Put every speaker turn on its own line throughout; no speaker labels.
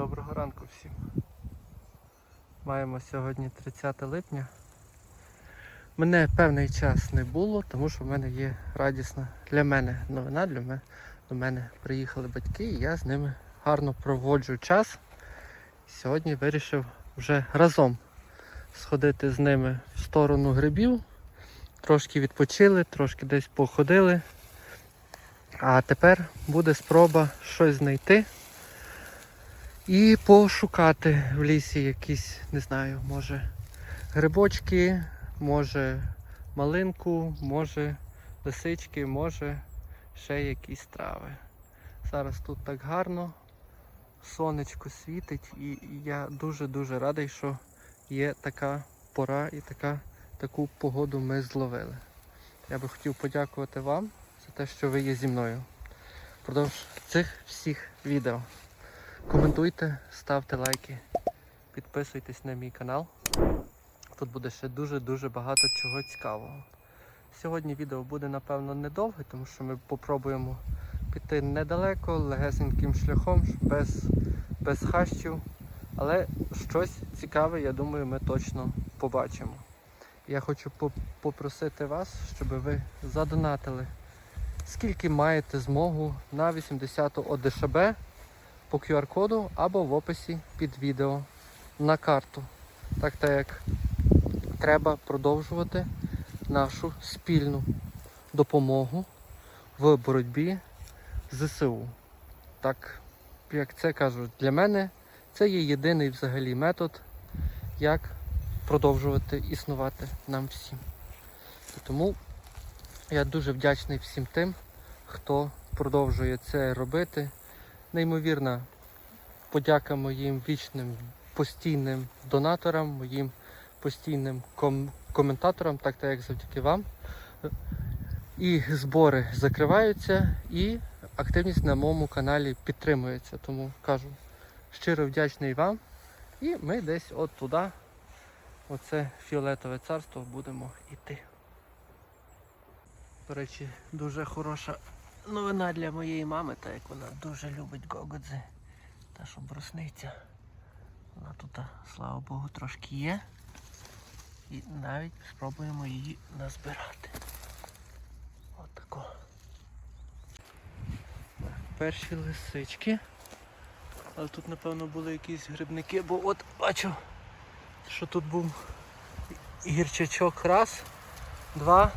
Доброго ранку всім. Маємо сьогодні 30 липня. Мене певний час не було, тому що в мене є радісна для мене новина. Для мене, до мене приїхали батьки і я з ними гарно проводжу час. Сьогодні вирішив вже разом сходити з ними в сторону грибів. Трошки відпочили, трошки десь походили. А тепер буде спроба щось знайти. І пошукати в лісі якісь, не знаю, може грибочки, може малинку, може лисички, може ще якісь трави. Зараз тут так гарно, сонечко світить і я дуже-дуже радий, що є така пора і така, таку погоду ми зловили. Я би хотів подякувати вам за те, що ви є зі мною. Впродовж цих всіх відео. Коментуйте, ставте лайки, підписуйтесь на мій канал. Тут буде ще дуже-дуже багато чого цікавого. Сьогодні відео буде, напевно, недовге, тому що ми попробуємо піти недалеко, легесеньким шляхом, без, без хащів. Але щось цікаве, я думаю, ми точно побачимо. Я хочу попросити вас, щоб ви задонатили, скільки маєте змогу на 80 ОДШБ по QR-коду або в описі під відео на карту. Так так як треба продовжувати нашу спільну допомогу в боротьбі з ЗСУ. Так, як це кажуть, для мене це є єдиний взагалі метод, як продовжувати існувати нам всім. Тому я дуже вдячний всім тим, хто продовжує це робити неймовірна подяка моїм вічним постійним донаторам, моїм постійним ком- коментаторам, так та як завдяки вам. І збори закриваються, і активність на моєму каналі підтримується. Тому кажу щиро вдячний вам. І ми десь от туди, оце фіолетове царство, будемо йти. До речі, дуже хороша новина для моєї мами, так як вона дуже любить гогодзи. Та що брусниця. Вона тут, слава Богу, трошки є. І навіть спробуємо її назбирати. От тако. Перші лисички. Але тут, напевно, були якісь грибники, бо от бачу, що тут був гірчачок раз, два,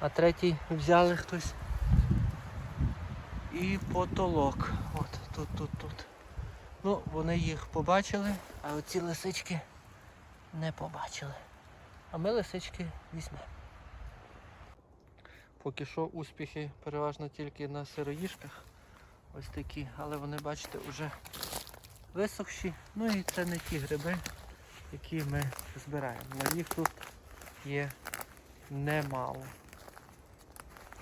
а третій взяли хтось і потолок. От тут, тут, тут. Ну, вони їх побачили, а оці лисички не побачили. А ми лисички візьмемо. Поки що успіхи переважно тільки на сироїжках. Ось такі, але вони, бачите, вже висохші. Ну і це не ті гриби, які ми збираємо. На їх тут є немало.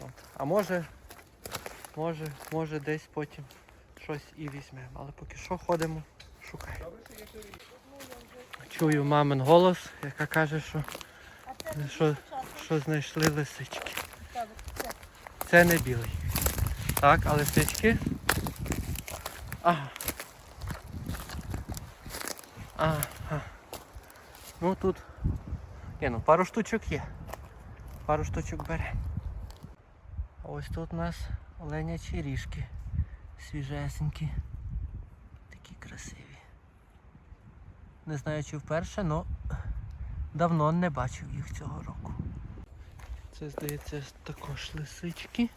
От. А може Може, може десь потім щось і візьмемо. Але поки що ходимо, шукаємо. Чую мамин голос, яка каже, що, що, що знайшли лисички. Це не білий. Так, а лисички. Ага. Ага. Ну тут. Ні, ну пару штучок є. Пару штучок беремо. А ось тут у нас оленячі ріжки. Свіжесенькі. Такі красиві. Не знаю чи вперше, але давно не бачив їх цього року. Це здається також лисички.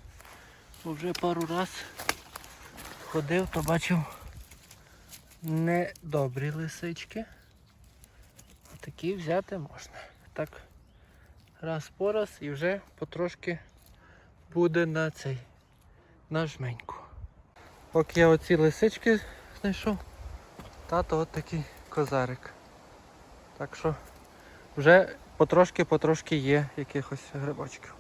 Бо вже пару раз ходив, то бачив недобрі лисички. А такі взяти можна. Так раз по раз і вже потрошки буде на цей на жменьку. Поки я оці лисички знайшов, тато от такий козарик. Так що вже потрошки-потрошки є якихось грибочків.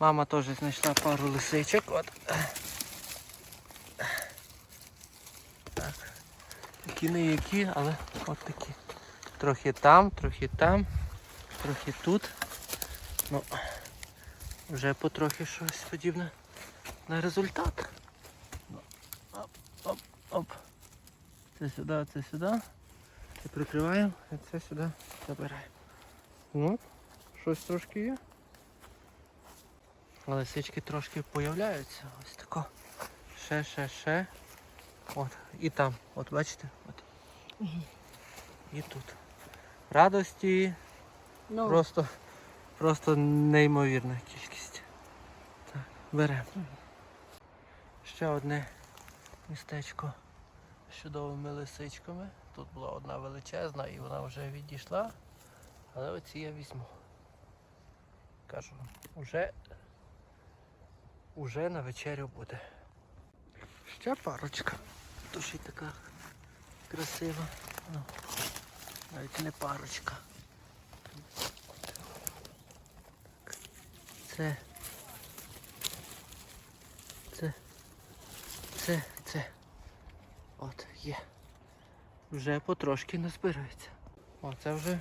Мама теж знайшла пару лисичок. От. Так. Такі не які, але от такі. Трохи там, трохи там, трохи тут. Ну, вже потрохи щось подібне на результат. Оп, оп, оп. Це сюди, це сюди. Це прикриваємо, а це сюди забираємо. Ну, щось трошки є. Лисички трошки появляються. Ось тако. Ще, ще, ще. От. І там. От бачите? От. І тут. Радості
Ну,
просто, просто неймовірна кількість. Так, беремо. Ще одне містечко з чудовими лисичками. Тут була одна величезна і вона вже відійшла. Але оці я візьму. Кажу, уже, уже на вечерю буде. Ще парочка. Тож така красива. Ну, навіть не парочка. Це. Це. Це, це. От, є. Вже потрошки назбирається. О, це вже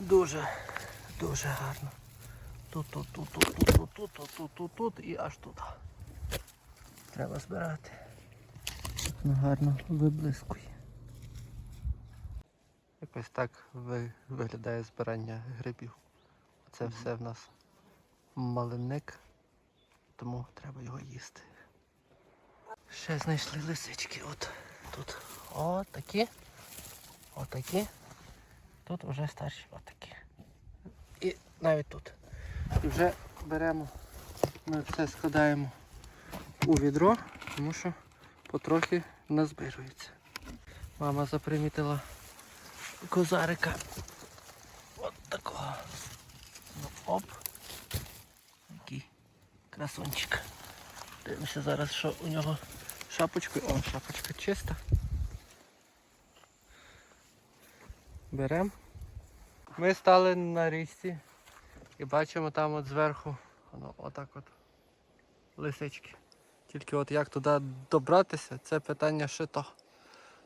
дуже, дуже гарно. Тут, тут, тут, тут, тут, тут, тут, тут, тут, тут, тут і аж тут. Треба збирати. Ну, гарно виблискує. Якось так ви- виглядає збирання грибів. Це все в нас малинник, тому треба його їсти. Ще знайшли лисички. От тут. О, такі. Отакі. Тут вже старші отакі. І навіть тут. Вже беремо, ми все складаємо у відро, тому що потрохи назбирується. Мама запримітила козарика. От такого. Ну, оп. Який красунчик. Дивимося зараз, що у нього шапочкою. О, шапочка чиста. Беремо. Ми стали на річці і бачимо там от зверху, воно отак от лисички. Тільки от як туди добратися, це питання ще то.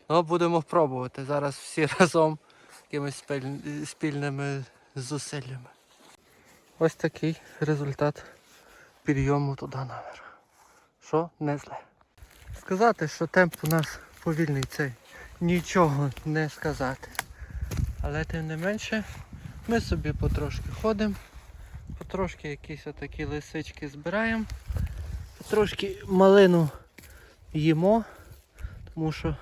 Ну, будемо пробувати зараз всі разом якимись спіль- спільними зусиллями. Ось такий результат підйому туди наверх. Що не зле. Сказати, що темп у нас повільний цей, нічого не сказати. Але тим не менше, ми собі потрошки ходимо, потрошки якісь отакі лисички збираємо, потрошки малину їмо, тому що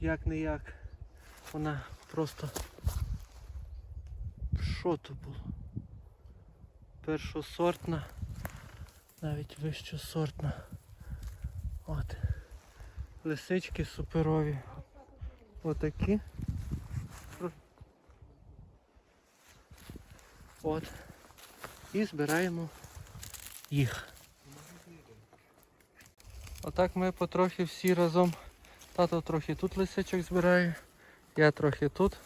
як не як вона просто що то було? Першосортна, навіть вищосортна. От. Лисички суперові. Отакі. От. І збираємо їх. Отак ми потрохи всі разом. Тато трохи тут лисичок збирає, я трохи тут.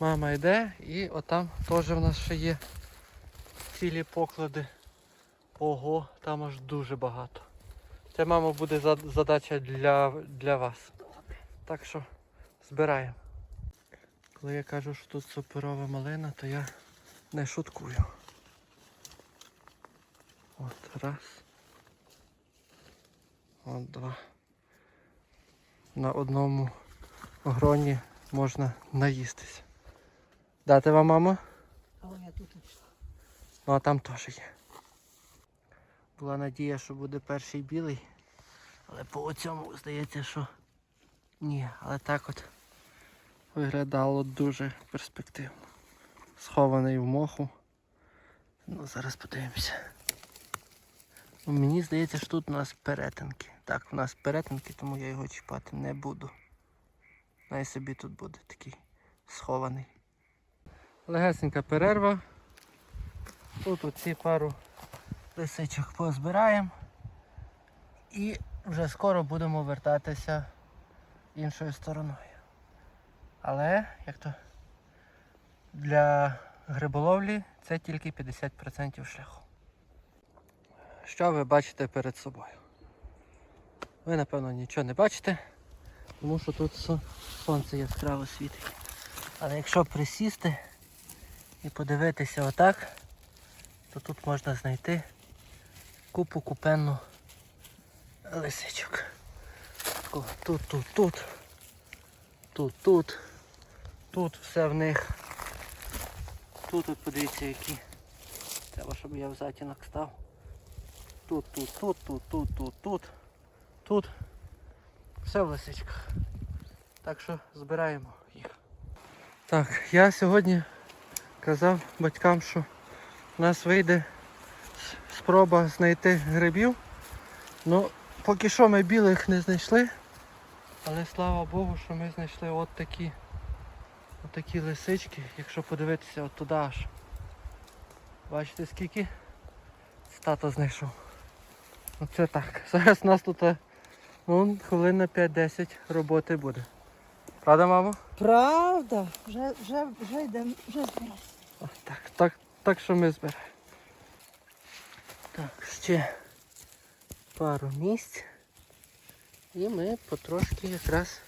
Мама йде і отам теж в нас ще є цілі поклади. Ого, там аж дуже багато. Це, мама, буде задача для, для вас. Так що збираємо. Коли я кажу, що тут суперова малина, то я не шуткую. От раз. От два. На одному гроні можна наїстися. Дати вам, мама?
але я тут.
Ну а там теж є. Була надія, що буде перший білий. Але по цьому здається, що ні. Але так от виглядало дуже перспективно. Схований в моху. Ну, зараз подивимося. Ну, Мені здається, що тут у нас перетинки. Так, у нас перетинки, тому я його чіпати не буду. Най собі тут буде такий схований. Легесенька перерва. Тут оці пару лисичок позбираємо. І вже скоро будемо вертатися іншою стороною. Але, як то для гриболовлі це тільки 50% шляху. Що ви бачите перед собою? Ви, напевно, нічого не бачите, тому що тут сонце яскраво світить. Але якщо присісти і подивитися отак, то тут можна знайти купу купенну лисичок. Тут, тут, тут. Тут, тут. Тут все в них. Тут от подивіться які. Треба, щоб я в затінок став. Тут, тут, тут, тут, тут, тут, тут. Тут. Все в лисичках. Так що збираємо їх. Так, я сьогодні казав батькам, що у нас вийде спроба знайти грибів. Ну, поки що ми білих не знайшли. Але слава Богу, що ми знайшли от такі, от такі лисички, якщо подивитися от туди аж. Бачите скільки? Тато знайшов. Оце так. Зараз у нас тут ну, хвилин на 5-10 роботи буде. Правда, мамо?
Правда, вже, вже, вже йдемо, вже збираємо.
Так, так, так що ми збираємо. Так, ще пару місць. І ми потрошки якраз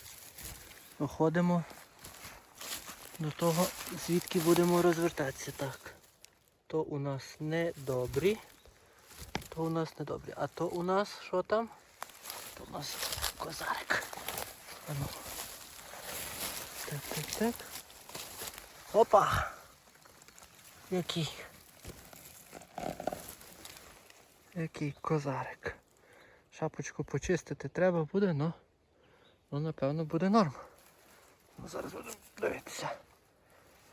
доходимо до того, звідки будемо розвертатися. Так. То у нас недобрі. То у нас недобрі. А то у нас що там? То у нас козарик. А ну. Так, так, так. Опа! Який? Який козарик. Шапочку почистити треба буде, но, ну напевно буде норм. Ну, зараз будемо дивитися.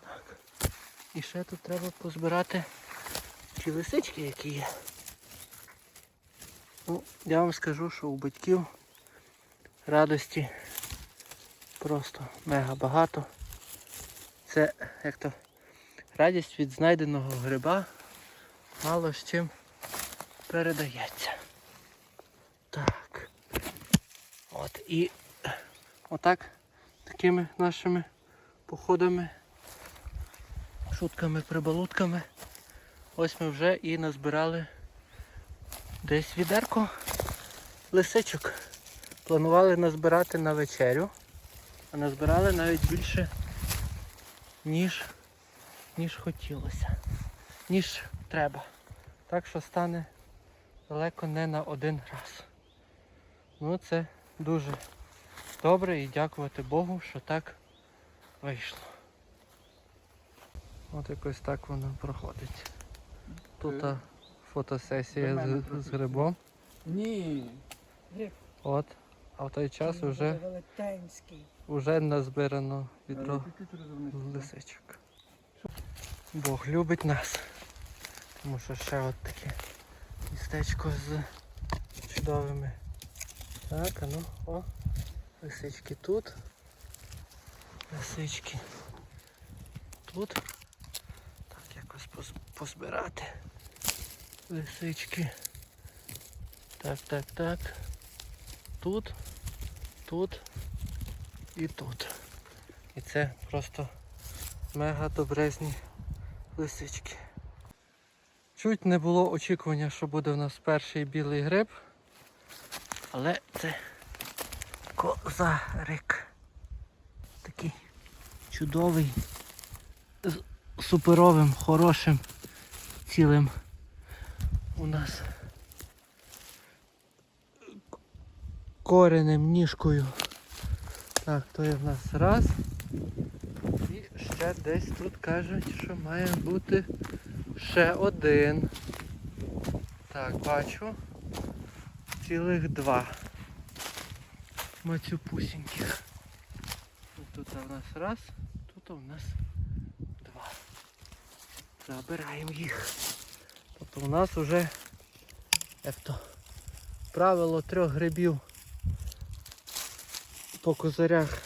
Так. І ще тут треба позбирати ті лисички, які є. Ну, я вам скажу, що у батьків радості просто мега багато. Це як то радість від знайденого гриба мало з чим передається. Так. От і отак такими нашими походами, шутками, прибалутками. Ось ми вже і назбирали десь відерко лисичок. Планували назбирати на вечерю, а назбирали навіть більше, ніж ніж хотілося, ніж треба. Так що стане далеко не на один раз. Ну це дуже добре і дякувати Богу, що так вийшло. От якось так воно проходить. Тут а, фотосесія з, з грибом.
Ні.
Гриб
От. А в той час вже,
велетенський.
вже назбирано відро
сюди.
лисичок. Бог любить нас. Тому що ще от таке містечко з чудовими. Так, а ну, о, лисички тут. Лисички тут. Так, якось позбирати. Лисички. Так, так, так. Тут, тут і тут. І це просто мега добрезні лисички. Чуть не було очікування, що буде в нас перший білий гриб, але це козарик. Такий чудовий, з суперовим, хорошим, цілим у нас коренем, ніжкою. Так, то є в нас раз. І ще десь тут кажуть, що має бути ще один. Так, бачу. Цілих два. Мацюпусіньких. Тут у нас раз, тут у нас два. Забираємо їх. Тобто у нас вже як то правило трьох грибів по козарях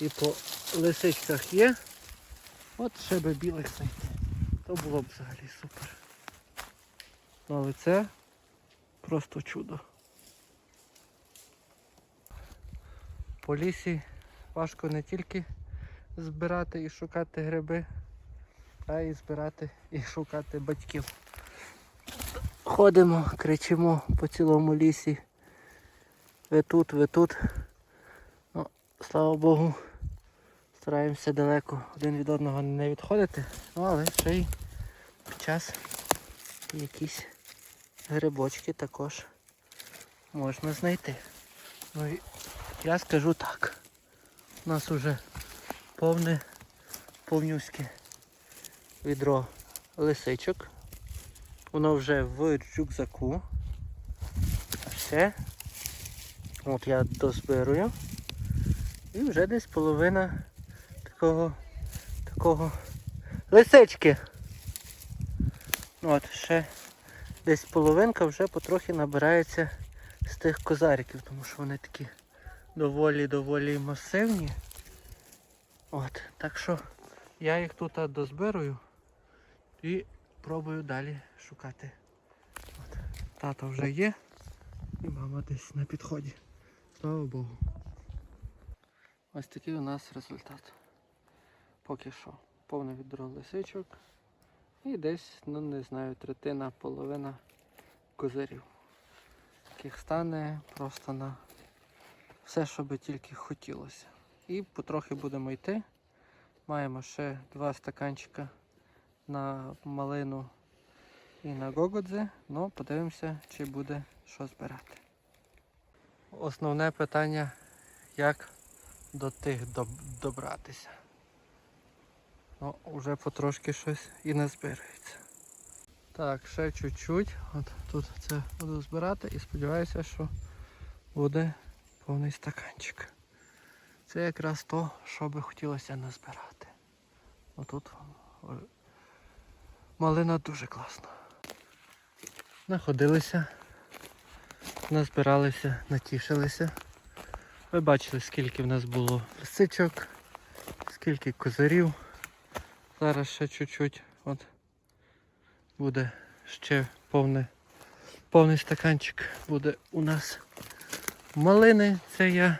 і по лисичках є. От ще би білих знайти. То було б взагалі супер. Ну, але це просто чудо. По лісі важко не тільки збирати і шукати гриби, а й збирати і шукати батьків. Ходимо, кричимо по цілому лісі. Ви тут, ви тут. Ну, слава Богу, стараємося далеко один від одного не відходити, ну але ще й час якісь грибочки також можна знайти. Ну і я скажу так. У нас уже повне, повнюське відро лисичок. Воно вже в рюкзаку. Все. От я дозбирую. І вже десь половина такого такого лисички. От, ще десь половинка вже потрохи набирається з тих козариків, тому що вони такі доволі-доволі масивні. От, так що я їх тут дозбирую і пробую далі шукати. От, тато вже є і мама десь на підході. Слава Богу. Ось такий у нас результат. Поки що. Повне відро лисичок. І десь, ну не знаю, третина, половина козирів. Яких стане просто на все, що би тільки хотілося. І потрохи будемо йти. Маємо ще два стаканчика на малину і на гогодзе. Ну, подивимося, чи буде що збирати. Основне питання, як до тих доб- добратися. Ну, вже потрошки щось і не збирається. Так, ще чуть-чуть. От тут це буду збирати і сподіваюся, що буде повний стаканчик. Це якраз то, що би хотілося назбирати. Отут малина дуже класна. Находилися, назбиралися, натішилися. Ви бачили, скільки в нас було лисичок, скільки козирів. Зараз ще чуть-чуть от буде ще повне, повний стаканчик буде у нас малини. Це я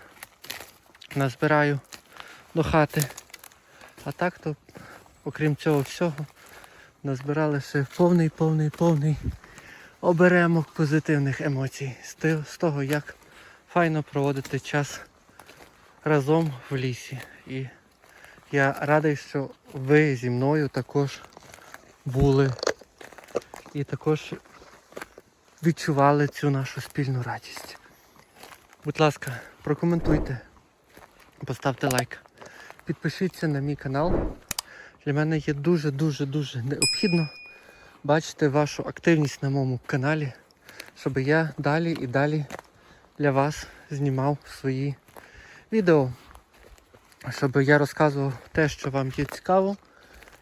назбираю до хати. А так то, окрім цього всього, назбирали ще повний, повний, повний оберемок позитивних емоцій з того, як файно проводити час разом в лісі. І я радий, що ви зі мною також були і також відчували цю нашу спільну радість. Будь ласка, прокоментуйте, поставте лайк, підпишіться на мій канал. Для мене є дуже-дуже-дуже необхідно бачити вашу активність на моєму каналі, щоб я далі і далі для вас знімав свої відео щоб я розказував те, що вам є цікаво,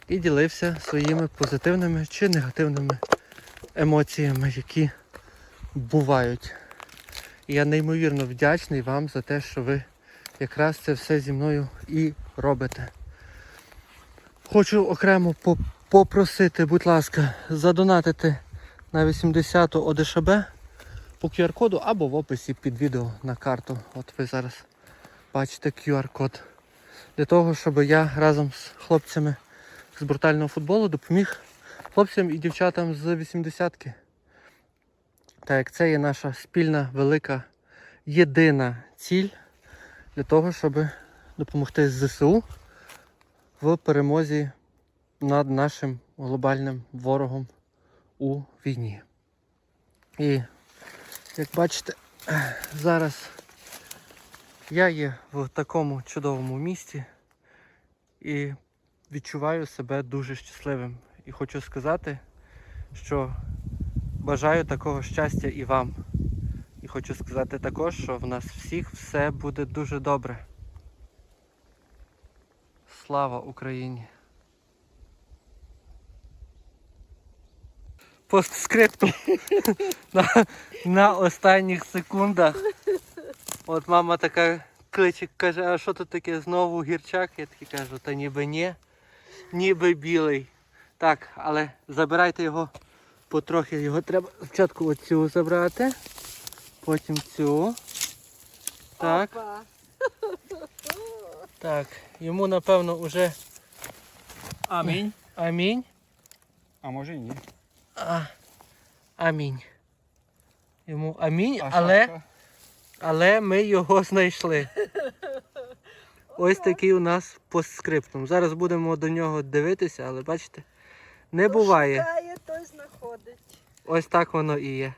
і ділився своїми позитивними чи негативними емоціями, які бувають. І я неймовірно вдячний вам за те, що ви якраз це все зі мною і робите. Хочу окремо попросити, будь ласка, задонатити на 80-ту ОДШБ по QR-коду або в описі під відео на карту. От ви зараз бачите QR-код для того, щоб я разом з хлопцями з брутального футболу допоміг хлопцям і дівчатам з 80-ки. Так як це є наша спільна, велика, єдина ціль для того, щоб допомогти ЗСУ в перемозі над нашим глобальним ворогом у війні. І як бачите, зараз я є в такому чудовому місті і відчуваю себе дуже щасливим. І хочу сказати, що бажаю такого щастя і вам. І хочу сказати також, що в нас всіх все буде дуже добре. Слава Україні! Постскриптум на останніх секундах. От мама така кличе, каже, а що тут таке знову гірчак? Я такий кажу, та ніби ні, ніби білий. Так, але забирайте його потрохи. Його треба спочатку оцю забрати, потім цю. Так,
Опа.
так. Йому напевно вже
Амінь.
амінь.
А може і ні.
А, амінь. Йому амінь,
А
але.
шапка?
Але ми його знайшли. Ось такий у нас постскриптум. Зараз будемо до нього дивитися, але бачите, не буває.
Шукає, той знаходить.
Ось так воно і є.